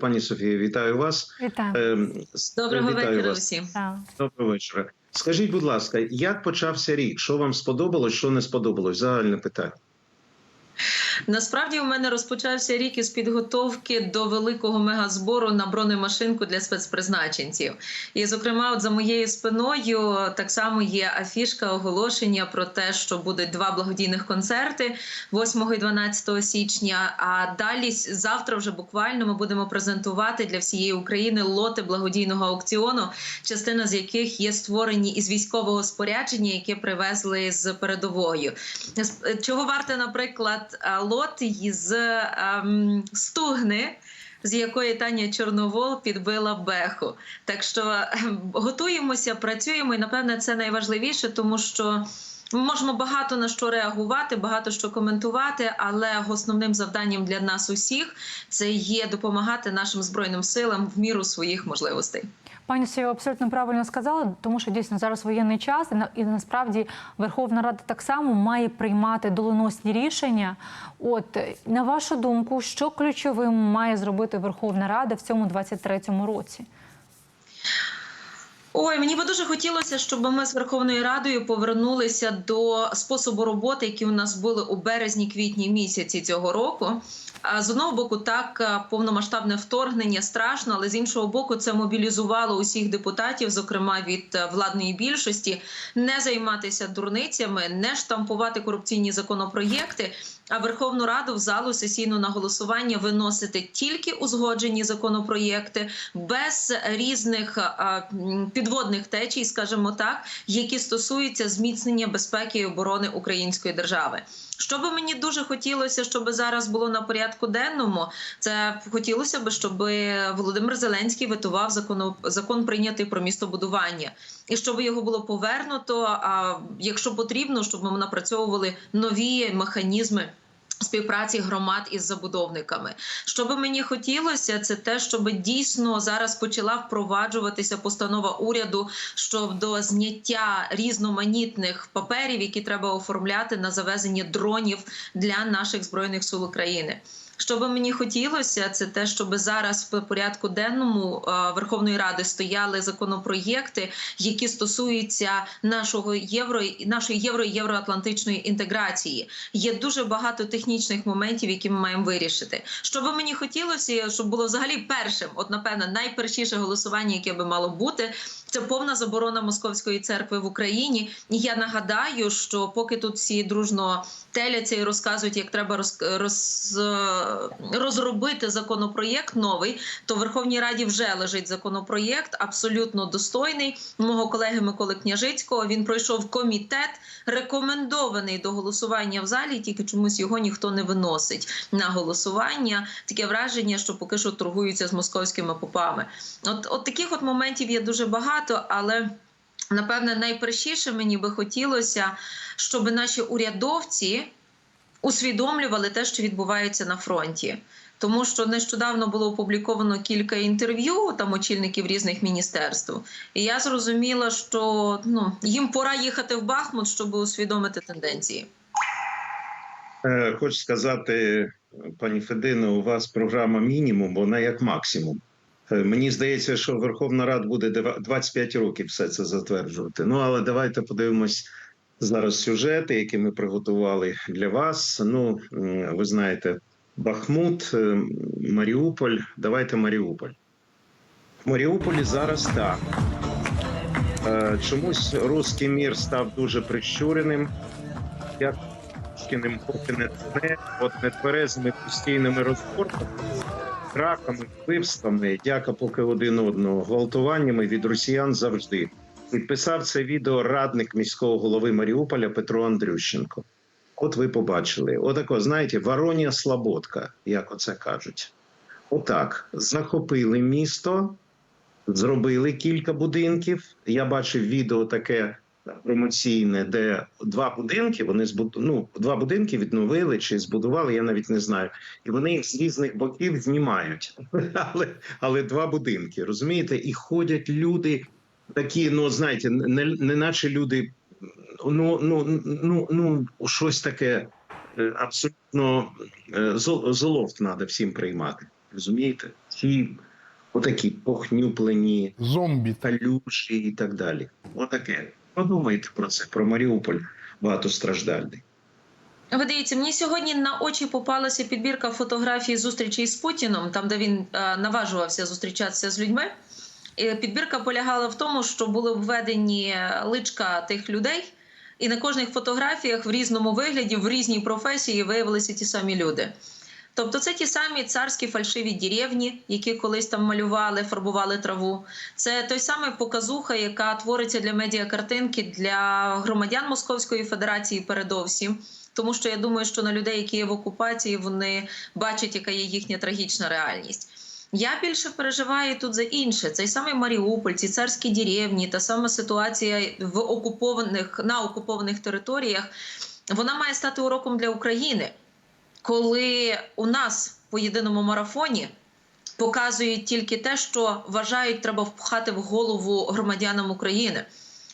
Пані Софія, вітаю вас. Вітаю. Ем, Доброго вітаю вечора вас. усім. Доброго вечора. Скажіть, будь ласка, як почався рік? Що вам сподобалось, що не сподобалось? Загальне питання. Насправді у мене розпочався рік із підготовки до великого мегазбору на бронемашинку для спецпризначенців. І, зокрема, от за моєю спиною так само є афішка оголошення про те, що будуть два благодійних концерти 8 і 12 січня. А далі завтра, вже буквально, ми будемо презентувати для всієї України лоти благодійного аукціону, частина з яких є створені із військового спорядження, яке привезли з передовою. З- Чого варте, наприклад, а, лот із ем, стугни. З якої Таня Чорновол підбила беху. Так що ем, готуємося, працюємо, і напевне це найважливіше, тому що ми можемо багато на що реагувати, багато що коментувати, але основним завданням для нас усіх це є допомагати нашим збройним силам в міру своїх можливостей. Пані Сію абсолютно правильно сказала, тому що дійсно зараз воєнний час, і, на- і насправді Верховна Рада так само має приймати доленосні рішення. От на вашу думку, що ключовим має зробити Верховна Рада в цьому 23-му році? Ой, мені би дуже хотілося, щоб ми з Верховною Радою повернулися до способу роботи, які у нас були у березні-квітні місяці цього року. З одного боку, так повномасштабне вторгнення страшно, але з іншого боку, це мобілізувало усіх депутатів, зокрема від е, владної більшості, не займатися дурницями, не штампувати корупційні законопроєкти. А Верховну Раду в залу сесійну на голосування виносити тільки узгоджені законопроєкти без різних підводних течій, скажімо так, які стосуються зміцнення безпеки і оборони української держави. Що би мені дуже хотілося, щоб зараз було на порядку денному, це хотілося б, щоб Володимир Зеленський витував закон, закон прийнятий про містобудування, і щоб його було повернуто. А якщо потрібно, щоб ми напрацьовували нові механізми. Співпраці громад із забудовниками. Що би мені хотілося, це те, щоб дійсно зараз почала впроваджуватися постанова уряду щодо зняття різноманітних паперів, які треба оформляти на завезення дронів для наших збройних сил України. Що би мені хотілося, це те, щоб зараз в порядку денному е, Верховної Ради стояли законопроєкти, які стосуються нашого євро нашої євро і євроатлантичної інтеграції. Є дуже багато технічних моментів, які ми маємо вирішити. Що би мені хотілося, щоб було взагалі першим, от напевно, найпершіше голосування, яке би мало бути, це повна заборона московської церкви в Україні. І я нагадаю, що поки тут всі дружно теляться і розказують, як треба роз, роз, розробити законопроєкт новий, то в Верховній Раді вже лежить законопроєкт, абсолютно достойний мого колеги Миколи Княжицького. Він пройшов комітет, рекомендований до голосування в залі, тільки чомусь його ніхто не виносить на голосування. Таке враження, що поки що торгуються з московськими попами. От, от таких от моментів є дуже багато, але. Напевне, найпершіше мені би хотілося, щоб наші урядовці усвідомлювали те, що відбувається на фронті. Тому що нещодавно було опубліковано кілька інтерв'ю там очільників різних міністерств, і я зрозуміла, що ну їм пора їхати в Бахмут, щоб усвідомити тенденції. Е, Хочу сказати, пані Федино, у вас програма мінімум, вона як максимум. Е, Мені здається, що Верховна Рада буде дива- 25 років все це затверджувати. Ну але давайте подивимось зараз сюжети, які ми приготували для вас. Ну, ви знаєте, Бахмут, е, Маріуполь. Давайте Маріуполь. В Маріуполі зараз так. Е, Чомусь руський мір став дуже прищуреним. Як поки не тне, от нетверезними постійними розборками, краками, вбивствами, дяка поки один одного, гвалтуваннями від росіян завжди. Підписав це відео радник міського голови Маріуполя Петро Андрющенко. От ви побачили, отако, знаєте, вороння слободка, як оце кажуть. Отак, захопили місто, зробили кілька будинків. Я бачив відео таке промоційне, де два будинки вони збуд... ну, два будинки відновили чи збудували, я навіть не знаю. І вони їх з різних боків знімають. Але, але два будинки, розумієте? І ходять люди такі, ну знаєте, не, не наче люди, ну, ну, ну, ну щось таке е, абсолютно е, золофт треба всім приймати. Розумієте? Всі отакі похнюплені, Зомбі. калюші і так далі. Отаке. Подумайте про це, про Маріуполь багатостраждальний. Ви дивіться, мені сьогодні на очі попалася підбірка фотографій зустрічей з Путіном, там де він е, наважувався зустрічатися з людьми. Підбірка полягала в тому, що були введені личка тих людей, і на кожних фотографіях в різному вигляді, в різній професії виявилися ті самі люди. Тобто це ті самі царські фальшиві деревні, які колись там малювали, фарбували траву. Це той самий показуха, яка твориться для медіакартинки для громадян Московської Федерації передовсім. Тому що я думаю, що на людей, які є в окупації, вони бачать, яка є їхня трагічна реальність. Я більше переживаю тут за інше. Цей самий Маріуполь, ці царські деревні, та сама ситуація в окупованих на окупованих територіях. Вона має стати уроком для України, коли у нас по єдиному марафоні показують тільки те, що вважають, треба впхати в голову громадянам України,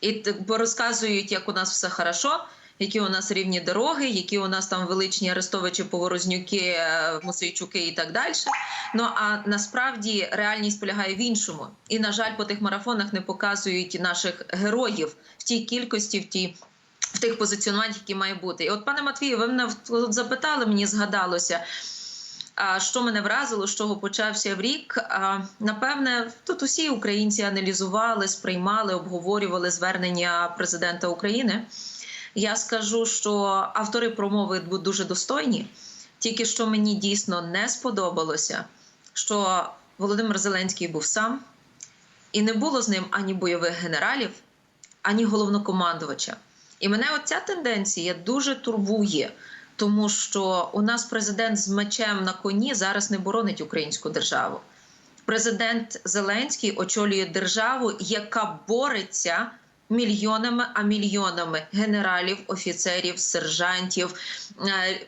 і розказують, як у нас все хорошо. Які у нас рівні дороги, які у нас там величні арестовичі, поворознюки, е, мусейчуки і так далі. Ну а насправді реальність полягає в іншому. І на жаль, по тих марафонах не показують наших героїв в тій кількості, в тій. В тих позиціонуваннях, які має бути, і от пане Матвію, ви мене запитали, мені згадалося, що мене вразило, з чого почався в рік. Напевне, тут усі українці аналізували, сприймали, обговорювали звернення президента України. Я скажу, що автори промови дуже достойні. Тільки що мені дійсно не сподобалося, що Володимир Зеленський був сам, і не було з ним ані бойових генералів, ані головнокомандувача. І мене оця тенденція дуже турбує, тому що у нас президент з мечем на коні зараз не боронить українську державу. Президент Зеленський очолює державу, яка бореться мільйонами, а мільйонами генералів, офіцерів, сержантів. е,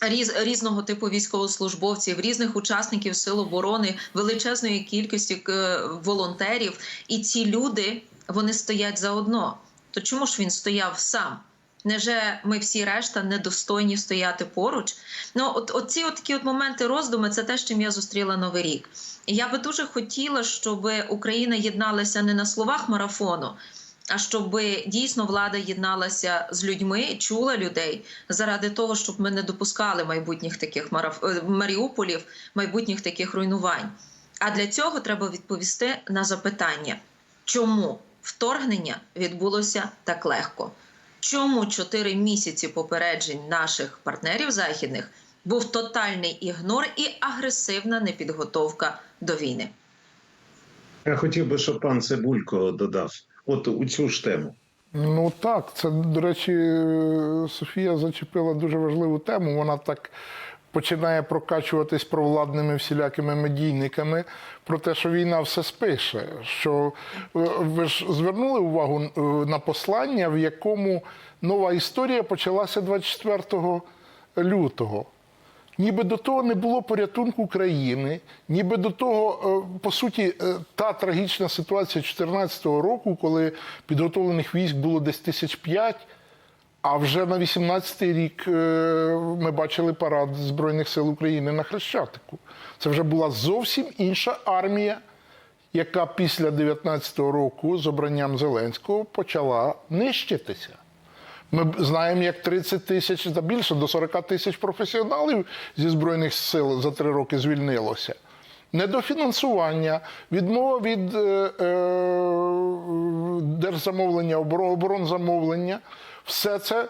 Різ, різного типу військовослужбовців, різних учасників сил оборони, величезної кількості е, волонтерів, і ці люди вони стоять заодно. То чому ж він стояв сам? Неже ми всі решта недостойні стояти поруч? Ну, от, от ці от такі от моменти роздуми це те, з чим я зустріла новий рік. І я би дуже хотіла, щоб Україна єдналася не на словах марафону, а щоб дійсно влада єдналася з людьми, чула людей заради того, щоб ми не допускали майбутніх таких е, Маріуполів, майбутніх таких руйнувань. А для цього треба відповісти на запитання, чому вторгнення відбулося так легко? Чому чотири місяці попереджень наших партнерів західних був тотальний ігнор і агресивна непідготовка до війни? Я хотів би, щоб пан Цибулько додав от у цю ж тему. Ну так, це, до речі, Софія зачепила дуже важливу тему. Вона так починає прокачуватись провладними всілякими медійниками про те, що війна все спише. Що е, ви ж звернули увагу е, на послання, в якому нова історія почалася 24 лютого. Ніби до того не було порятунку країни, ніби до того, е, по суті, та трагічна ситуація 2014 року, коли підготовлених військ було десь тисяч п'ять, а вже на 18-й рік е, ми бачили парад Збройних сил України на Хрещатику. Це вже була зовсім інша армія, яка після 19-го року з обранням Зеленського почала нищитися. Ми знаємо, як 30 тисяч та більше до 40 тисяч професіоналів зі збройних сил за три роки звільнилося. Недофінансування, відмова від е, е, держзамовлення, оборо- оборонзамовлення, все це е,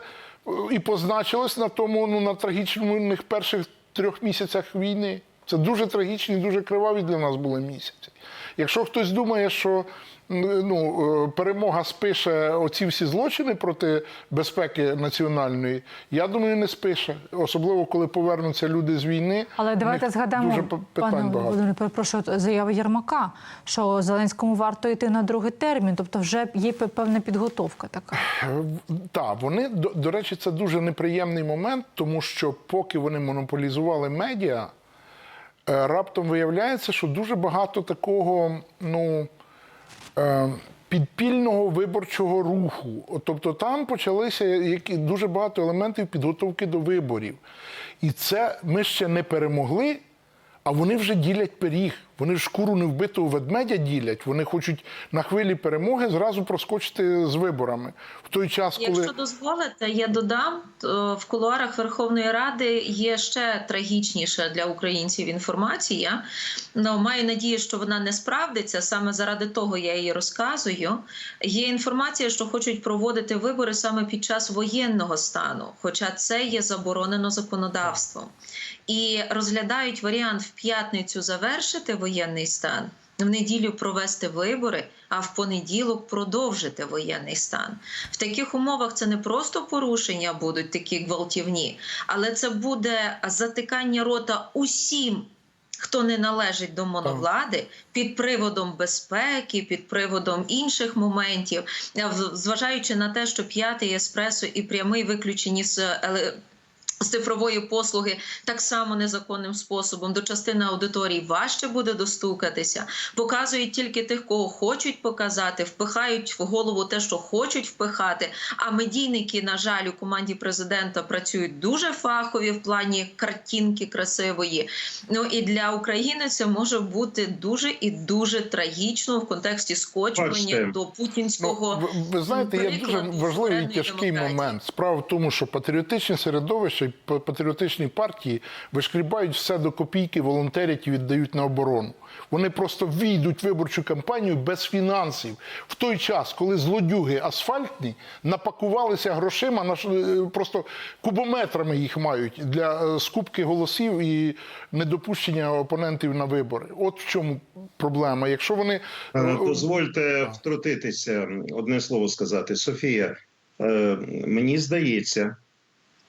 і позначилось на тому, ну на трагічних перших трьох місяцях війни. Це дуже трагічні, дуже криваві для нас були місяці. Якщо хтось думає, що ну, е, перемога спише оці всі злочини проти безпеки національної, я думаю, не спише. Особливо, коли повернуться люди з війни. Але давайте згадаємо, дуже питань пане. Володимире, перепрошую, заяви Єрмака, що Зеленському варто йти на другий термін, тобто вже є певна підготовка така. Так, вони до, до речі, це дуже неприємний момент, тому що поки вони монополізували медіа, раптом виявляється, що дуже багато такого, ну. е, Підпільного виборчого руху, тобто там почалися дуже багато елементів підготовки до виборів. І це ми ще не перемогли, А вони вже ділять пиріг. Вони ж шкуру невбитого ведмедя ділять. Вони хочуть на хвилі перемоги зразу проскочити з виборами. В той час, коли Якщо дозволите, я додам то в кулуарах Верховної Ради є ще трагічніша для українців інформація. Ну, маю надію, що вона не справдиться. Саме заради того я її розказую. Є інформація, що хочуть проводити вибори саме під час воєнного стану, хоча це є заборонено законодавством, і розглядають варіант в п'ятницю завершити воєнний стан. В неділю провести вибори, а в понеділок продовжити воєнний стан. В таких умовах це не просто порушення будуть такі гвалтівні, але це буде затикання рота усім. Хто не належить до моновлади під приводом безпеки, під приводом інших моментів, зважаючи на те, що п'ятий еспресо і прямий виключені з еле- з цифрової послуги так само незаконним способом до частини аудиторії важче буде достукатися. Показують тільки тих, кого хочуть показати, впихають в голову те, що хочуть впихати. А медійники, на жаль, у команді президента працюють дуже фахові в плані картинки красивої. Ну і для України це може бути дуже і дуже трагічно в контексті скочування до путінського. Ну, ви, ви знаєте, є дуже важливий тяжкий демократії. момент. Справа в тому, що патріотичне середовище, п- патріотичні партії вишкрібають все до копійки, волонтерять і віддають на оборону. Вони просто війдуть в виборчу кампанію без фінансів в той час, коли злодюги асфальтні напакувалися грошима, на ш- е, просто кубометрами їх мають для е, скупки голосів і недопущення опонентів на вибори. От в чому проблема. Якщо вони Е, Дозвольте втрутитися, одне слово сказати. Софія, мені здається,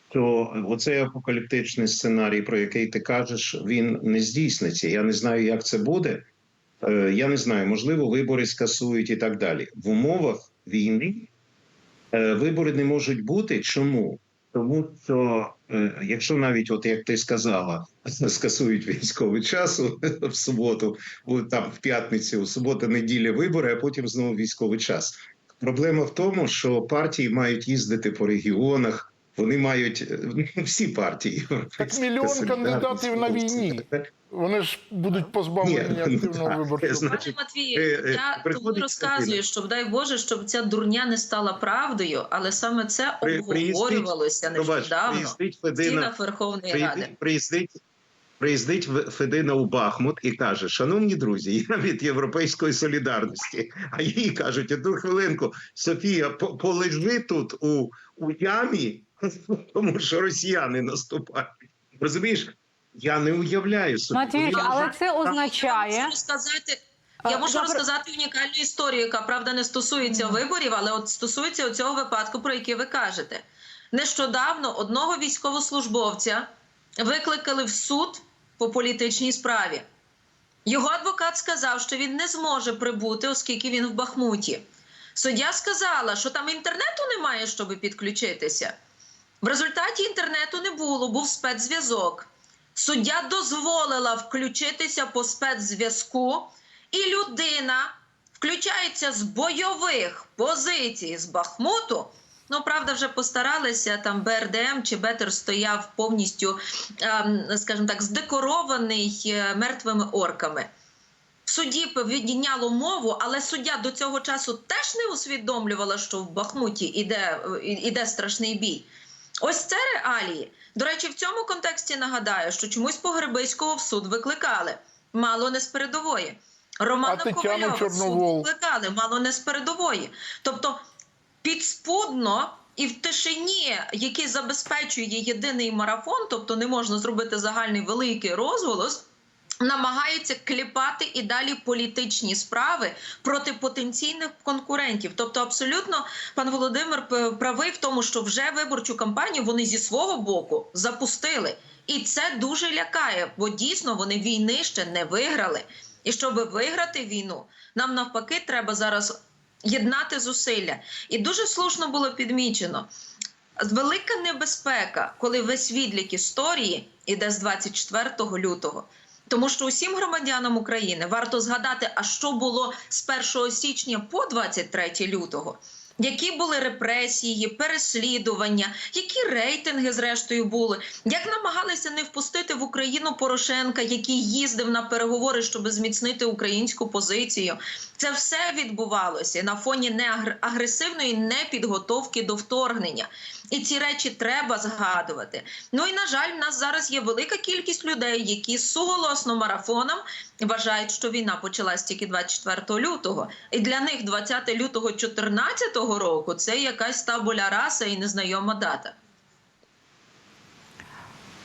що оцей апокаліптичний сценарій, про який ти кажеш, він не здійсниться. Я не знаю, як це буде. Е, Я не знаю, можливо, вибори скасують і так далі. В умовах війни е, вибори не можуть бути. Чому? Тому що е, якщо навіть, от як ти сказала, скасують військовий час в суботу, там в п'ятницю, у суботу, неділя вибори, а потім знову військовий час. Проблема в тому, що партії мають їздити по регіонах. Вони мають е, всі партії. Так мільйон кандидатів на війні. Вони ж будуть позбавлені Ні, активного так, виборчого. значить, Пане Матвію, е, е, я тому розказую, щоб дай Боже, щоб ця дурня не стала правдою, але саме це При- обговорювалося нещодавно приїздить в стінах Верховної Ради. приїздить, приїздить, Федина у Бахмут і каже: Шановні друзі, я від Європейської солідарності. А їй кажуть, одну хвилинку, Софія, по- полежи тут у, у ямі, тому що росіяни наступають. Розумієш? Я не уявляю собі. Матвій, Ну, але це Я означає. можу розказати. Я можу розказати унікальну історію, яка правда не стосується виборів, але от стосується цього випадку, про який ви кажете. Нещодавно одного військовослужбовця викликали в суд по політичній справі. Його адвокат сказав, що він не зможе прибути, оскільки він в Бахмуті. Суддя сказала, що там інтернету немає, щоб підключитися. В результаті інтернету не було, був спецзв'язок. Суддя дозволила включитися по спецзв'язку, і людина включається з бойових позицій з Бахмуту. Ну, правда, вже постаралися там БРДМ чи Бетер стояв повністю, ем, скажімо так, здекорований е, мертвими орками. В суді відійняло мову, але суддя до цього часу теж не усвідомлювала, що в Бахмуті іде, е, іде страшний бій. Ось це реалії. До речі, в цьому контексті нагадаю, що чомусь Погребиського в суд викликали. Мало не з передової. Романа Ковальова в суд викликали, мало не з передової. Тобто підспудно і в тишині, який забезпечує єдиний марафон, тобто не можна зробити загальний великий розголос. Намагаються кліпати і далі політичні справи проти потенційних конкурентів. Тобто, абсолютно пан Володимир правий в тому, що вже виборчу кампанію вони зі свого боку запустили, і це дуже лякає, бо дійсно вони війни ще не виграли. І щоб виграти війну, нам навпаки треба зараз єднати зусилля. І дуже слушно було підмічено. Велика небезпека, коли весь відлік історії іде з 24 лютого. Тому що усім громадянам України варто згадати, а що було з 1 січня по 23 лютого. Які були репресії, переслідування, які рейтинги зрештою були, як намагалися не впустити в Україну Порошенка, який їздив на переговори, щоб зміцнити українську позицію. Це все відбувалося на фоні неагресивної непідготовки до вторгнення. І ці речі треба згадувати. Ну і на жаль, в нас зараз є велика кількість людей, які суголосно марафоном вважають, що війна почалась тільки 24 лютого. І для них 20 лютого 2014 року це якась табуля раса і незнайома дата.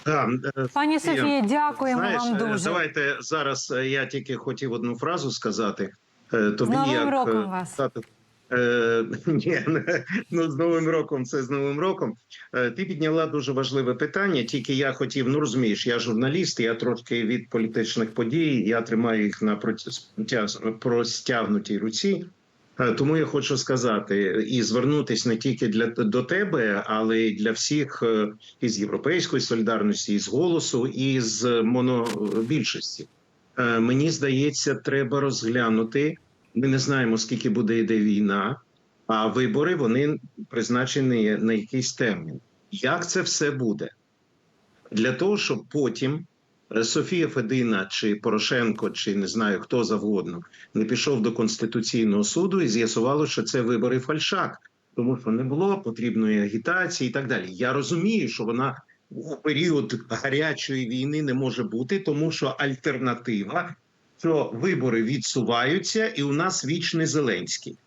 Да, е, Пані Софія, дякуємо Знаєш, вам е, дуже. Давайте зараз е, я тільки хотів одну фразу сказати. Тобі З Новим як роком вас. Е, ні, ну з Новим роком, це з Новим роком. Е, Ти підняла дуже важливе питання. Тільки я хотів, ну розумієш, я журналіст, я трошки від політичних подій, я тримаю їх на простягнутій руці. Е, Тому я хочу сказати і звернутися не тільки для до тебе, але й для всіх е, із європейської солідарності, із голосу, і з монобільшості. Е, Мені здається, треба розглянути. Ми не знаємо, скільки буде йде війна, а вибори вони призначені на якийсь термін. Як це все буде? Для того, щоб потім е, Софія Федина чи Порошенко, чи не знаю хто завгодно, не пішов до Конституційного суду і з'ясувало, що це вибори фальшак, тому що не було потрібної агітації і так далі. Я розумію, що вона у період гарячої війни не може бути, тому що альтернатива, що вибори відсуваються, і у нас вічний Зеленський.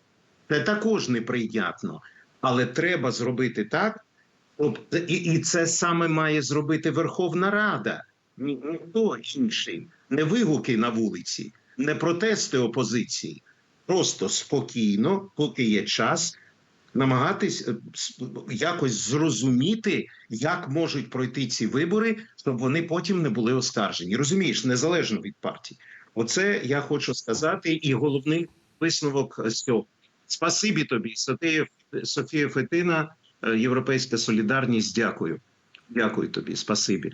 Це також неприйнятно, але треба зробити так. І, це саме має зробити Верховна Рада, ні, ніхто інший, не вигуки на вулиці, не протести опозиції. Просто спокійно, поки є час, намагатись е, якось зрозуміти, як можуть пройти ці вибори, щоб вони потім не були оскаржені. Розумієш, незалежно від партії. Оце я хочу сказати, і головний висновок з цього. Спасибі тобі, Софія, Фетина, е, Європейська Солідарність. Дякую. Дякую тобі, спасибі.